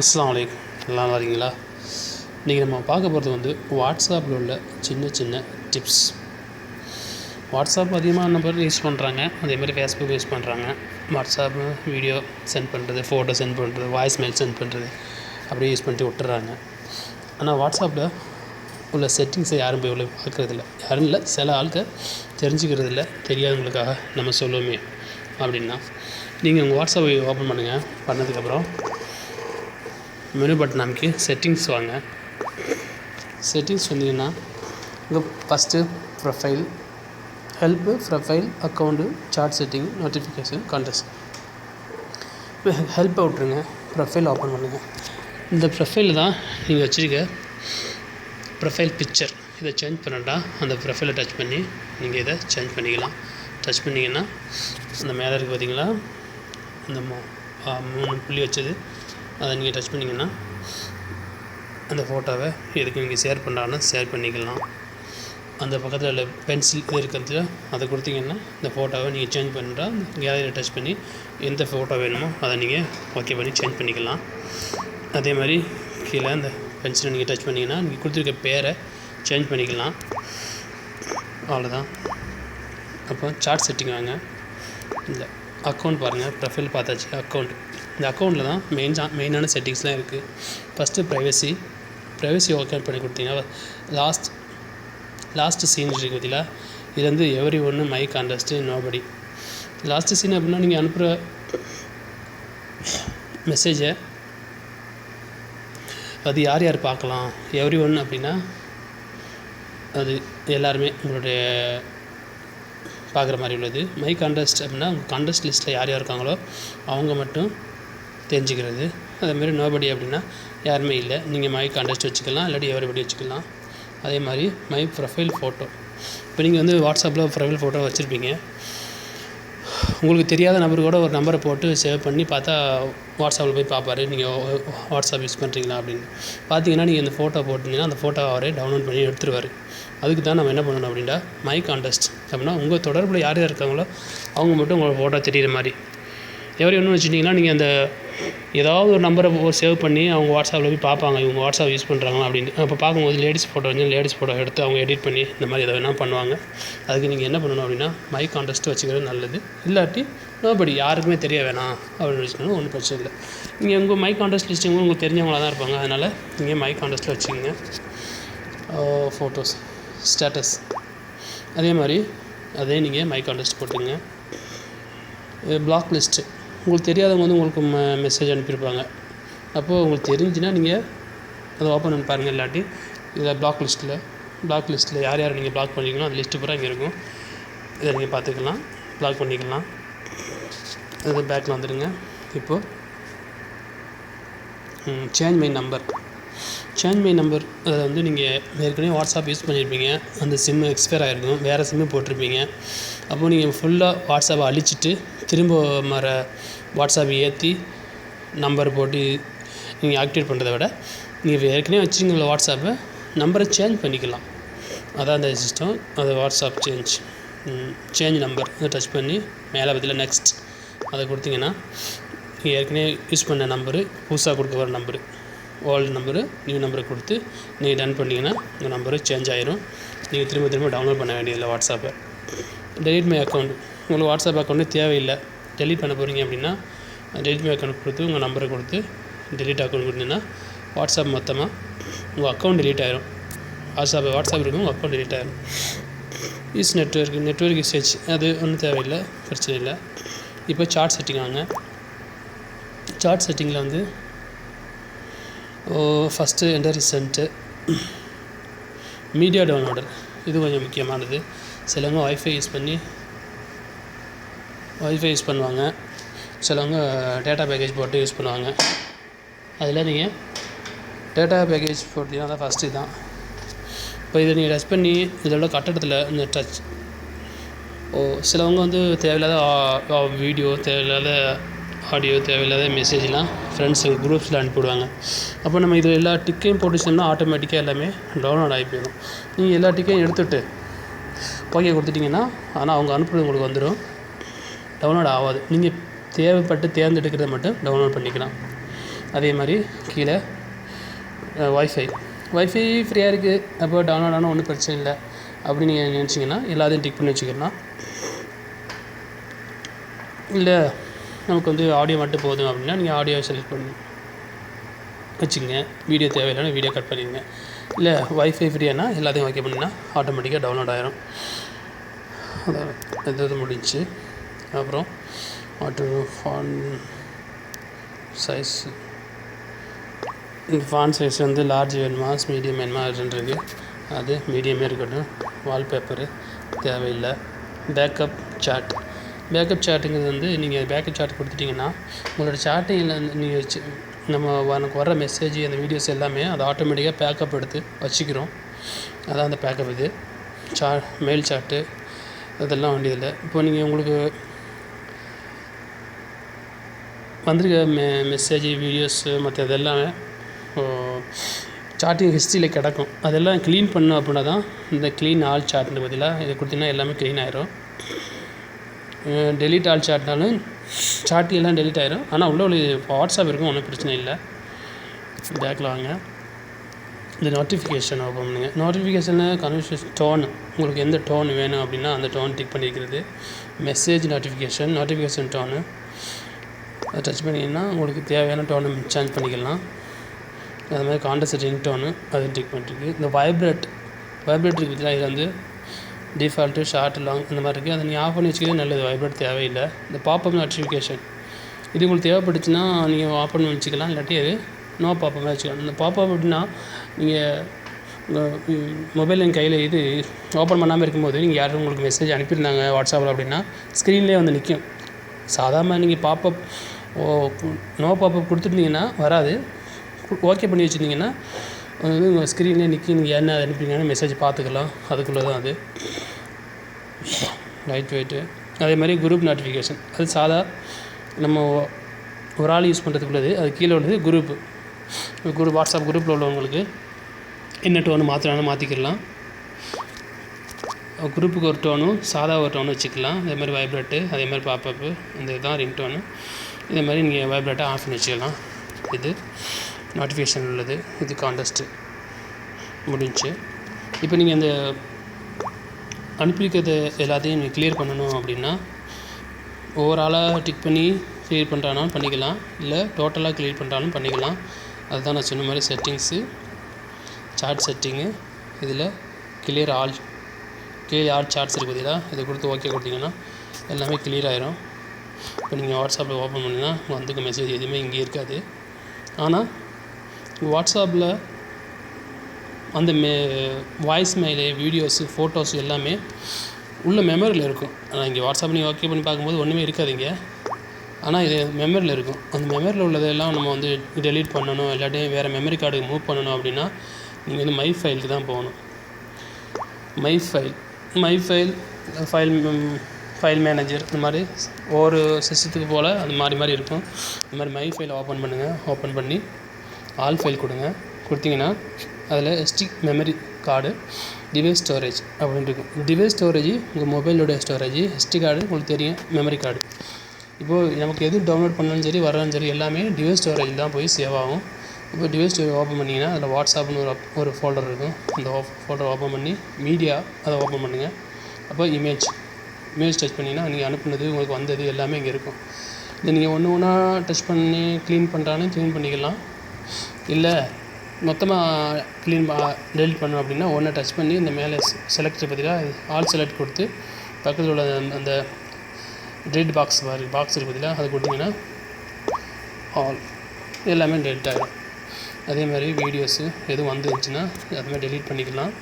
அஸ்லாம் வலைக்கம் எல்லாம் நல்லா இருக்கீங்களா இன்றைக்கி நம்ம பார்க்க போகிறது வந்து வாட்ஸ்அப்பில் உள்ள சின்ன சின்ன டிப்ஸ் வாட்ஸ்அப் அதிகமாக நம்ம பேர் யூஸ் பண்ணுறாங்க அதே மாதிரி ஃபேஸ்புக் யூஸ் பண்ணுறாங்க வாட்ஸ்அப் வீடியோ சென்ட் பண்ணுறது ஃபோட்டோ சென்ட் பண்ணுறது வாய்ஸ் மெயில் சென்ட் பண்ணுறது அப்படியே யூஸ் பண்ணிட்டு விட்டுறாங்க. ஆனால் வாட்ஸ்அப்பில் உள்ள செட்டிங்ஸை யாரும் போய் உள்ள பார்க்குறதில்ல. யாரும் இல்லை சில ஆளுக்க தெரிஞ்சுக்கிறது இல்லை தெரியாதவங்களுக்காக நம்ம சொல்லுவோமே அப்படின்னா நீங்கள் உங்கள் வாட்ஸ்அப்பை ஓப்பன் பண்ணுங்கள் பண்ணதுக்கப்புறம் மெனு பட்டன் அமைக்கி செட்டிங்ஸ் வாங்க. செட்டிங்ஸ் வந்தீங்கன்னா இங்கே first profile help profile account chat setting notification contacts இப்போ ஹெல்ப்பை விட்ருங்க ப்ரொஃபைல் ஓப்பன் பண்ணுங்கள் இந்த ப்ரொஃபைல் தான் நீங்கள் வச்சுருக்க ப்ரொஃபைல் பிக்சர் இதை சேஞ்ச் பண்ணட்டா அந்த ப்ரொஃபைலை டச் பண்ணி நீங்கள் இதை சேஞ்ச் பண்ணிக்கலாம். டச் பண்ணிங்கன்னா அந்த மேலே இருக்குது பார்த்தீங்களா அந்த மூணு புள்ளி வச்சது. அதை நீங்கள் டச் பண்ணிங்கன்னா அந்த ஃபோட்டோவை எதுக்கு நீங்கள் ஷேர் பண்ணுறான்னு ஷேர் பண்ணிக்கலாம். அந்த பக்கத்தில் உள்ள பென்சில் இது இருக்கிறது அதை கொடுத்தீங்கன்னா இந்த ஃபோட்டோவை நீங்கள் சேஞ்ச் பண்ணுறா கேலரியில் டச் பண்ணி எந்த ஃபோட்டோ வேணுமோ அதை நீங்கள் ஓகே பண்ணி சேஞ்ச் பண்ணிக்கலாம். அதே மாதிரி கீழே அந்த பென்சிலை நீங்கள் டச் பண்ணிங்கன்னா நீங்கள் கொடுத்துருக்க பேரை சேஞ்ச் பண்ணிக்கலாம். அவ்வளோதான் அப்புறம் சார்ட் செட்டிங் வாங்க. இந்த அக்கௌண்ட் பாருங்கள் ப்ரொஃபைல் பார்த்தாச்சு அக்கௌண்ட் இந்த அக்கௌண்ட்டில் தான் மெயின் மெயினான செட்டிங்ஸ்லாம் இருக்குது ஃபஸ்ட்டு ப்ரைவசி ப்ரைவசி ஓகே பண்ணி கொடுத்தீங்கன்னா லாஸ்ட் லாஸ்ட்டு சீன் இருக்குது பார்த்தீங்களா இது வந்து எவ்ரி ஒன்று my contacts nobody last seen அப்படின்னா நீங்கள் அனுப்புகிற மெசேஜை அது யார் யார் பார்க்கலாம்? எவ்ரி ஒன் அப்படின்னா அது எல்லாருமே உங்களுடைய பார்க்குற மாதிரி உள்ளது. மை கான்டெஸ்ட் அப்படின்னா உங்கள் கான்டெஸ்ட் லிஸ்ட்டில் யார் யார் இருக்காங்களோ அவங்க மட்டும் தெரிஞ்சுக்கிறது. அதேமாதிரி நோபடி அப்படின்னா யாருமே இல்லை. நீங்கள் மை கான்டெஸ்ட் வச்சுக்கலாம் இல்லாட்டி எவரிபடி வச்சுக்கலாம். அதே மாதிரி மை ப்ரொஃபைல் ஃபோட்டோ இப்போ நீங்கள் வந்து வாட்ஸ்அப்பில் ப்ரொஃபைல் ஃபோட்டோ வச்சுருப்பீங்க. உங்களுக்கு தெரியாத நபர் கூட ஒரு நம்பரை போட்டு சேவ் பண்ணி பார்த்தா வாட்ஸ்அப்பில் போய் பார்ப்பாரு. நீங்கள் வாட்ஸ்அப் யூஸ் பண்ணுறீங்களா அப்படின்னு. பார்த்தீங்கன்னா நீங்கள் இந்த ஃபோட்டோ போட்டிங்கன்னா அந்த ஃபோட்டோ அவரே டவுன்லோட் பண்ணி எடுத்துருவார். அதுக்கு தான் நம்ம என்ன பண்ணணும் அப்படின்னா மை கான்டெஸ்ட் அப்படின்னா உங்கள் தொடர்பில் யார் யார் இருக்காங்களோ அவங்க மட்டும் உங்களோட ஃபோட்டோ தெரியிற மாதிரி. எவரி ஒன்று வச்சுட்டிங்கன்னா நீங்கள் அந்த ஏதாவது ஒரு நம்பரை சேவ் பண்ணி அவங்க வாட்ஸ்அப்பில் போய் பார்ப்பாங்க இவங்க வாட்ஸ்அப் யூஸ் பண்ணுறாங்களா அப்படின்னு. அப்போ பார்க்கும்போது லேடிஸ் ஃபோட்டோ வந்து லேடிஸ் ஃபோட்டோ எடுத்து அவங்க எடிட் பண்ணி இந்த மாதிரி எதை வேணால் பண்ணுவாங்க. அதுக்கு நீங்கள் என்ன பண்ணணும் அப்படின்னா மை கான்டெஸ்ட் வச்சுக்கிறது நல்லது. இல்லாட்டி நோபடி யாருக்குமே தெரிய வேணாம் அப்படின்னு வச்சுக்கணும் ஒன்றும் பிரச்சனை இல்லை. நீங்கள் உங்கள் மை கான்டெஸ்ட் லிஸ்டிங் உங்களுக்கு தெரிஞ்சவங்களாக தான் இருப்பாங்க. அதனால் நீங்கள் மை கான்டெஸ்ட்டில் வச்சுக்கோங்க. ஃபோட்டோஸ் ஸ்டேட்டஸ் அதே மாதிரி அதே நீங்கள் மை கான்டெஸ்ட் போட்டுங்க பிளாக் லிஸ்ட்டு உங்களுக்கு தெரியாதவங்க வந்து உங்களுக்கு ம மெசேஜ் அனுப்பியிருப்பாங்க. அப்போது உங்களுக்கு தெரிஞ்சுன்னா நீங்கள் அதை ஓப்பன் பண்ணி பாருங்கள் இல்லாட்டி இதில் பிளாக் லிஸ்ட்டில் பிளாக் லிஸ்ட்டில் யார் யார் நீங்கள் பிளாக் பண்ணிக்கலாம் அந்த லிஸ்ட்டு பூரா இங்கே இருக்கும். இதை நீங்கள் பார்த்துக்கலாம் பிளாக் பண்ணிக்கலாம். அது பேக்கில் வந்துடுங்க. இப்போது change my number change my number அதை வந்து நீங்கள் ஏற்கனவே வாட்ஸ்அப் யூஸ் பண்ணியிருப்பீங்க அந்த சிம்மு எக்ஸ்பயர் ஆகிருக்கும் வேறு சிம்மு போட்டிருப்பீங்க. அப்போது நீங்கள் ஃபுல்லாக வாட்ஸ்அப்பை அழிச்சிட்டு திரும்ப வர வாட்ஸ்அப்பை ஏற்றி நம்பர் போட்டு நீங்கள் ஆக்டிவேட் பண்ணுறத விட நீங்கள் ஏற்கனவே வச்சுருக்கீங்களா வாட்ஸ்அப்பை நம்பரை சேஞ்ச் பண்ணிக்கலாம். அதான் அந்த சிஸ்டம் அது வாட்ஸ்அப் சேஞ்ச் சேஞ்ச் நம்பர் அதை டச் பண்ணி மேலே பதில் நெக்ஸ்ட் அதை கொடுத்தீங்கன்னா நீங்கள் ஏற்கனவே யூஸ் பண்ண நம்பரு புதுசாக கொடுக்க வர நம்பரு ஓல்டு நம்பரு நியூ நம்பரை கொடுத்து நீங்கள் டன் பண்ணிங்கன்னா உங்கள் நம்பரு சேஞ்ச் ஆயிரும். நீங்கள் திரும்ப திரும்ப டவுன்லோட் பண்ண வேண்டியதில்லை வாட்ஸ்அப்பை. டெலிட் மை அக்கௌண்ட் உங்களுக்கு வாட்ஸ்அப் அக்கௌண்ட்டு தேவையில்லை. டெலிட் பண்ண போகிறீங்க அப்படின்னா டெலிட் மை அக்கௌண்ட் கொடுத்து உங்கள் நம்பரை கொடுத்து டெலிட் அக்கௌண்ட் கொடுத்தீங்கன்னா வாட்ஸ்அப் மொத்தமாக உங்கள் அக்கௌண்ட் டெலீட் ஆயிரும். வாட்ஸ்அப் வாட்ஸ்அப் இருக்கும் உங்கள் அக்கௌண்ட் டெலிட் ஆயிரும். இஸ் நெட்ஒர்க் நெட்ஒர்க் யூசேஜ் அது ஒன்றும் தேவையில்லை பிரச்சனை இல்லை. இப்போ சார்ட் செட்டிங் வாங்க. சார்ட் செட்டிங்கில் வந்து first enter send media downloader இது கொஞ்சம் முக்கியமானது. சிலவங்க ஒய்ஃபை யூஸ் பண்ணி ஒய்ஃபை யூஸ் பண்ணுவாங்க. சிலவங்க டேட்டா பேக்கேஜ் போட்டு யூஸ் பண்ணுவாங்க. அதில் நீங்கள் டேட்டா பேக்கேஜ் போட்டிங்கன்னா தான் ஃபஸ்ட்டு தான் இப்போ இதை நீங்கள் டச் பண்ணி இதோட கட்டடத்தில் இந்த டச் ஓ சிலவங்க வந்து தேவையில்லாத வீடியோ தேவையில்லாத ஆடியோ தேவையில்லாத மெசேஜ்லாம் ஃப்ரெண்ட்ஸு குரூப்ஸில் அனுப்பிவிடுவாங்க. அப்போ நம்ம இதில் எல்லா டிக்கையும் போட்டுச்சோம்னா ஆட்டோமேட்டிக்காக எல்லாமே டவுன்லோட் ஆகி போயிடும். நீங்கள் எல்லா டிக்கையும் எடுத்துகிட்டு ஓகே கொடுத்துட்டிங்கன்னா ஆனால் அவங்க அனுப்புறது உங்களுக்கு வந்துடும் டவுன்லோட் ஆகாது. நீங்கள் தேவைப்பட்டு தேர்ந்தெடுக்கிறத மட்டும் டவுன்லோட் பண்ணிக்கலாம். அதே மாதிரி கீழே ஒய்ஃபை ஒய்ஃபை ஃப்ரீயாக இருக்குது அப்போ டவுன்லோட் ஆனால் ஒன்றும் பிரச்சனை இல்லை. அப்படின்னு நீங்கள் நினச்சிங்கன்னா எல்லாத்தையும் டிக் பண்ணி வச்சுக்கலாம். இல்லை நமக்கு வந்து ஆடியோ மட்டும் போதும் அப்படின்னா நீங்கள் ஆடியோ செலக்ட் பண்ணி வச்சுக்கோங்க. வீடியோ தேவையில்லைன்னா வீடியோ கட் பண்ணிடுங்க இல்லை ஒய்ஃபை ஃப்ரீயானா எல்லாத்தையும் ஓகே பண்ணிங்கன்னா ஆட்டோமேட்டிக்காக டவுன்லோட் ஆயிரும். அதான் இது முடிஞ்சு. அப்புறம் ஆட்டோ ஃபான் சைஸ் இந்த ஃபான் சைஸ் வந்து லார்ஜ் வேணுமா மீடியம் வேணுமா இருக்குது அது மீடியமே இருக்கட்டும். வால்பேப்பரு தேவையில்லை. பேக்கப் சாட் பேக்கப் சாட்டுங்கிறது வந்து நீங்கள் பேக்கப் சாட் கொடுத்துட்டிங்கன்னா உங்களோட சாட்டிங்கில் நீங்கள் வச்சு நம்ம எனக்கு வர மெசேஜ் அந்த வீடியோஸ் எல்லாமே அதை ஆட்டோமேட்டிக்காக பேக்கப் எடுத்து வச்சுக்கிறோம். அதான் அந்த பேக்கப் இது. சா மெயில் சாட்டு அதெல்லாம் வேண்டியதில்லை. இப்போ நீங்கள் உங்களுக்கு வந்திருக்க மெ மெசேஜ் வீடியோஸு மற்ற இதெல்லாமே சாட்டிங் ஹிஸ்ட்ரியில் கிடக்கும். அதெல்லாம் க்ளீன் பண்ணோம் அப்படின்னா தான் இந்த க்ளீன் ஆல் சாட்னு பதிலாக இதை கொடுத்தீங்கன்னா எல்லாமே க்ளீன் ஆயிரும். டெலிட் ஆல் சாட்னாலும் சாட்டி எல்லாம் டெலிட் ஆயிரும். ஆனால் உள்ள உள்ள வாட்ஸ்அப் இருக்கும் ஒன்றும் பிரச்சனை இல்லை. பேக்கில் வாங்க. இந்த நோட்டிஃபிகேஷன் ஓப்பன் பண்ணுங்க. நோட்டிஃபிகேஷனில் கன்வர்சேஷன் டோன் உங்களுக்கு எந்த டோன் வேணும் அப்படின்னா அந்த டோன் டிக் பண்ணியிருக்கிறது மெசேஜ் நோட்டிஃபிகேஷன் நோட்டிஃபிகேஷன் டோனு அதை டச் பண்ணிங்கன்னா உங்களுக்கு தேவையான டோனை சேஞ்ச் பண்ணிக்கலாம். அது மாதிரி காண்டஸ்ட் ரிங் டோனு அது டிக் பண்ணிட்டுருக்கு இந்த வைப்ரேட் வைப்ரேட் இருக்குதுல இதில் வந்து டிஃபால்ட்டு ஷார்ட் லாங் இந்த மாதிரி இருக்குது அதை நீங்கள் ஆஃப் பண்ணி வச்சுக்கிறது நல்லது. வைப்ரேட் தேவையில்லை. இந்த பாப்பப் நோட்டிஃபிகேஷன் இது உங்களுக்கு தேவைப்பட்டுச்சுன்னா நீங்கள் ஆஃப் பண்ணி வச்சுக்கலாம். இல்லாட்டி அது நோ பாப்பமாக வச்சுக்கலாம். இந்த பாப்பப் அப்படின்னா நீங்கள் மொபைல் என் கையில் இது ஓப்பன் பண்ணாமல் இருக்கும்போது நீங்கள் யாரும் உங்களுக்கு மெசேஜ் அனுப்பியிருந்தாங்க வாட்ஸ்அப்பில் அப்படின்னா ஸ்க்ரீன்லேயே வந்து நிற்கும் சாதாரண நீங்கள் பாப்பப் ஓ நோ பாப்பப் கொடுத்துருந்தீங்கன்னா வராது. ஓகே பண்ணி வச்சுருந்தீங்கன்னா அது வந்து உங்கள் ஸ்க்ரீன்லேயே நிற்கி நீங்கள் என்ன அனுப்புறீங்கன்னு மெசேஜ் பார்த்துக்கலாம் அதுக்குள்ளே தான் அது. லைட் வெயிட்டு அதே மாதிரி குரூப் நோட்டிஃபிகேஷன் அது சாதா நம்ம ஒரு ஆள் யூஸ் பண்ணுறதுக்குள்ளது அது கீழே உள்ளது குரூப்பு குரூப் வாட்ஸ்அப் குரூப்பில் உள்ளவங்களுக்கு என்ன டோனு மாற்றினாலும் மாற்றிக்கலாம் குரூப்புக்கு ஒரு டோனும் சாதா ஒரு டோனு வச்சுக்கலாம். அதே மாதிரி வைப்ரேட்டு அதே மாதிரி பாப்பப்பு இந்த இதுதான் ரிங் டோனு இதே மாதிரி நீங்கள் வைப்ரேட்டை ஆஃப் பண்ணி வச்சுக்கலாம். இது. நோட்டிஃபிகேஷன் உள்ளது. இது காண்டஸ்ட்டு முடிஞ்சு. இப்போ நீங்கள் அந்த அனுப்பியிருக்கிறது எல்லாத்தையும் நீங்கள் கிளியர் பண்ணணும் அப்படின்னா ஓவராலாக டிக் பண்ணி கிளியர் பண்ணுறானாலும் பண்ணிக்கலாம். இல்லை டோட்டலாக கிளியர் பண்ணுறாலும் பண்ணிக்கலாம். அதுதான் நான் சொன்ன மாதிரி செட்டிங்ஸு சார்ட் செட்டிங்கு இதில் clear all clear all chats இருக்குது இதை கொடுத்து ஓகே கொடுத்தீங்கன்னா எல்லாமே கிளியர் ஆயிரும். இப்போ நீங்கள் வாட்ஸ்அப்பில் ஓப்பன் பண்ணிங்கன்னா வந்துக்க மெசேஜ் எதுவுமே இங்கே இருக்காது. ஆனால் வாட்ஸ்அப்பில் அந்த மெ வாய்ஸ் மெயிலு வீடியோஸு ஃபோட்டோஸ் எல்லாமே உள்ள மெமரியில் இருக்கும். ஆனால் இங்கே வாட்ஸ்அப் நீங்கள் ஓகே பண்ணி பார்க்கும்போது ஒன்றுமே இருக்காதுங்க. ஆனால் இது மெமரியில் இருக்கும். அந்த மெமரியில் உள்ளதெல்லாம் நம்ம வந்து டெலீட் பண்ணணும். இல்லாட்டி வேறு மெமரி கார்டுக்கு மூவ் பண்ணணும் அப்படின்னா நீங்கள் வந்து மை ஃபைலுக்கு தான் போகணும். My file my file file file manager இந்த மாதிரி ஒவ்வொரு சிஸ்டத்துக்கு போல் அது மாதிரி மாதிரி இருக்கும். இந்த மாதிரி மை ஃபைல் ஓப்பன் பண்ணுங்கள் ஓப்பன் பண்ணி ஆல் ஃபைல் கொடுங்க. கொடுத்தீங்கன்னா அதில் stick memory card device storage அப்படின்னு இருக்கும். டிவைஸ் ஸ்டோரேஜ் உங்கள் மொபைலோட ஸ்டோரேஜ் எஸ்டி கார்டு உங்களுக்கு தெரியும் மெமரி கார்டு. இப்போது நமக்கு எது டவுன்லோட் பண்ணாலும் சரி வரலாலும் சரி எல்லாமே டிவைஸ் ஸ்டோரேஜ் தான் போய் சேவ் ஆகும். இப்போ டிவைஸ் ஸ்டோரேஜ் ஓப்பன் பண்ணிங்கன்னா அதில் வாட்ஸ்அப்னு ஒரு ஒரு ஃபோல்டர் இருக்கும். அந்த ஃபோல்டர் ஓப்பன் பண்ணி மீடியா அதை ஓப்பன் பண்ணுங்கள் அப்போ இமேஜ் இமேஜ் டச் பண்ணிங்கன்னா நீங்கள் அனுப்புனது உங்களுக்கு வந்தது எல்லாமே இங்கே இருக்கும். இதை நீங்கள் ஒன்று ஒன்றா டச் பண்ணி க்ளீன் பண்ணுறானே க்ளீன் பண்ணிக்கலாம். இல்லை மொத்தமாக க்ளீன் டெலிட் பண்ணணும் அப்படின்னா ஒன்றை டச் பண்ணி இந்த மேலே செலக்ட் பார்த்தீங்கன்னா ஆல் செலக்ட் கொடுத்து பக்கத்தில் உள்ள அந்த- அந்த ரெட் பாக்ஸ் பாரு பாக்ஸ் இருக்கு பார்த்தீங்களா அது கொடுத்தீங்கன்னா ஆல் எல்லாமே டெலிட் ஆகிடும் அதே மாதிரி வீடியோஸு எதுவும் வந்துருச்சுன்னா அது மாதிரி டெலீட் பண்ணிக்கலாம்.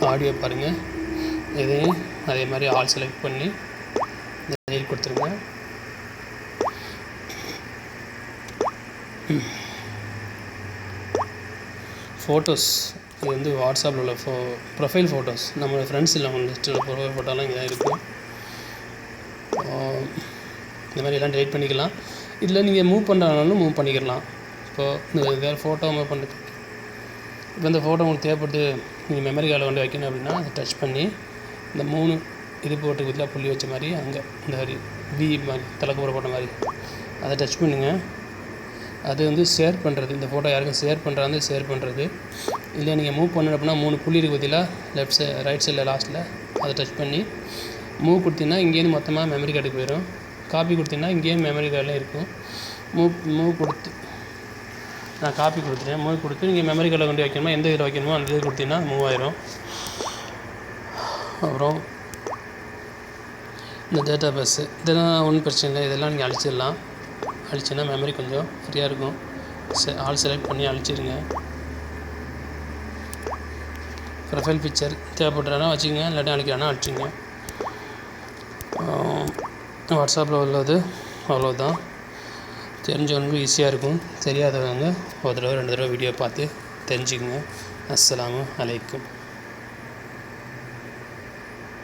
ஆடியோ பாருங்கள் இதையும் அதே மாதிரி ஆல் செலக்ட் பண்ணி டெலிட் கொடுத்துருங்க. ஃபோட்டோஸ் இது வந்து வாட்ஸ்அப்பில் உள்ள ஃபோ ப்ரொஃபைல் ஃபோட்டோஸ் நம்ம ஃப்ரெண்ட்ஸ் இல்லை நம்ம லிஸ்ட்டில் ப்ரொஃபைல் ஃபோட்டோலாம் இங்கே தான் இருக்கும் இந்த மாதிரி எல்லாம் டெலிட் பண்ணிக்கலாம். இதில் நீங்கள் மூவ் பண்ணுறதுனாலும் மூவ் பண்ணிக்கலாம். இப்போது இந்த வேறு ஃபோட்டோ மூவ் பண்ணுறது இப்போ இந்த ஃபோட்டோ உங்களுக்கு தேவைப்பட்டு நீங்கள் மெமரி கார்டில் கொண்டு வைக்கணும் அப்படின்னா அதை டச் பண்ணி இந்த மூணு இது போட்டு இதில் புள்ளி வச்ச மாதிரி அங்கே இந்த மாதிரி வி மாதிரி தலைக்கு போட்ட மாதிரி அதை டச் பண்ணுங்கள் அது வந்து ஷேர் பண்ணுறது இந்த ஃபோட்டோ யாருக்கும் ஷேர் பண்ணுறாங்க ஷேர் பண்ணுறது இல்லை நீங்கள் மூவ் பண்ணணும் அப்படின்னா மூணு புள்ளி இருக்கு லெஃப்ட் சைட் ரைட் சைடில் லாஸ்ட்டில் அதை டச் பண்ணி மூவ் கொடுத்தீங்கன்னா இங்கேருந்து மொத்தமாக மெமரி கார்டுக்கு போயிடும். காப்பி கொடுத்தீங்கன்னா இங்கேயும் மெமரி கார்டில் இருக்கும். மூவ் மூவ் கொடுத்து நான் காப்பி கொடுத்துட்டேன். மூவ் கொடுத்து நீங்கள் மெமரி கார்டில் கொண்டு வைக்கணுமா? எந்த இதில் வைக்கணுமோ அந்த இது கொடுத்தீங்கன்னா மூவ் ஆயிரும். அப்புறம் இந்த டேட்டா பேஸு இதெல்லாம் ஒன்றும் பிரச்சனை இல்லை. இதெல்லாம் நீங்கள் அழிச்சிடலாம். அழிச்சின்னா மெமரி கொஞ்சம் ஃப்ரீயாக இருக்கும். செ ஆல் செலக்ட் பண்ணி அழிச்சிருங்க. ப்ரொஃபைல் பிக்சர் தேவைப்படுறனா வச்சுக்கோங்க இல்லாட்டி அழிக்கிறானா அழிச்சிங்க வாட்ஸ்அப்பில் உள்ளது. அவ்வளோதான் தெரிஞ்சவங்களுக்கு ஈஸியாக இருக்கும். தெரியாதவங்க ஒரு தடவை ரெண்டு தடவை வீடியோ பார்த்து தெரிஞ்சுக்கங்க. அஸ்ஸலாமு அலைக்கும்.